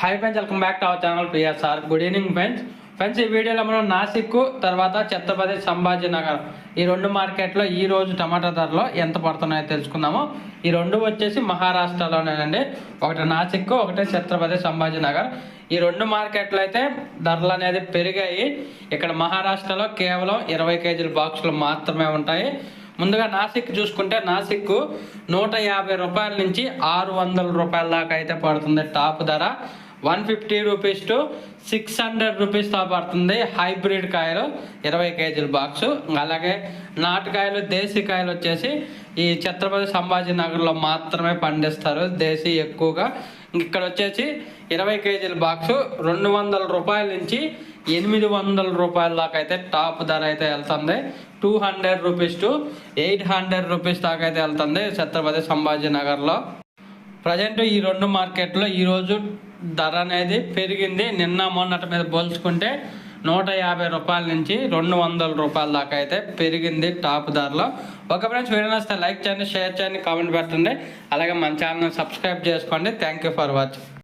Hi friends welcome back to our channel PSR good evening friends friends ఈ వీడియోలో మనం నాసిక్ తర్వాత ఛత్రపతి సంభాజీ నగర్ ఈ రెండు మార్కెట్లో ఈ రోజు టమాటా ధరలు ఎంత పడుతున్నాయో తెలుసుకుందాము. ఈ రెండు వచ్చేసి మహారాష్ట్రలోనేనండి. ఒకటి నాసిక్ ఒకటి ఛత్రపతి సంభాజీ నగర్. ఈ రెండు మార్కెట్లో అయితే ధరలు అనేది పెరిగాయి. ఇక్కడ మహారాష్ట్రలో కేవలం ఇరవై కేజీల బాక్సులు మాత్రమే ఉంటాయి. ముందుగా నాసిక్ చూసుకుంటే నాసిక్ నూట యాభై రూపాయల నుంచి ఆరు వందల రూపాయల దాకా అయితే పడుతుంది టాప్ ధర. One fifty rupees to six hundred రూపీస్తో పడుతుంది హైబ్రిడ్ కాయలు ఇరవై కేజీల బాక్సు. అలాగే నాటుకాయలు దేశీ కాయలు వచ్చేసి ఈ ఛత్రపతి సంభాజీ నగర్లో మాత్రమే పండిస్తారు. దేశీ ఎక్కువగా. ఇక్కడ వచ్చేసి ఇరవై కేజీల బాక్సు రెండు వందల రూపాయల నుంచి ఎనిమిది వందల రూపాయల దాకా అయితే టాప్ ధర అయితే వెళ్తుంది. Two hundred rupees to eight hundred rupees దాకా అయితే వెళ్తుంది ఛత్రపతి సంభాజీ నగర్లో. ప్రజెంట్ ఈ రెండు మార్కెట్లో ఈరోజు ధర అనేది పెరిగింది. నిన్న మొన్నటి మీద పోల్చుకుంటే నూట యాభై రూపాయల నుంచి రెండు వందల రూపాయల దాకా అయితే పెరిగింది టాప్ ధరలో. ఒక ఫ్రెండ్స్ వీడియో వస్తే లైక్ చేయండి షేర్ చేయండి కామెంట్ పెట్టండి. అలాగే మన ఛానల్ సబ్స్క్రైబ్ చేసుకోండి. Thank you for watching.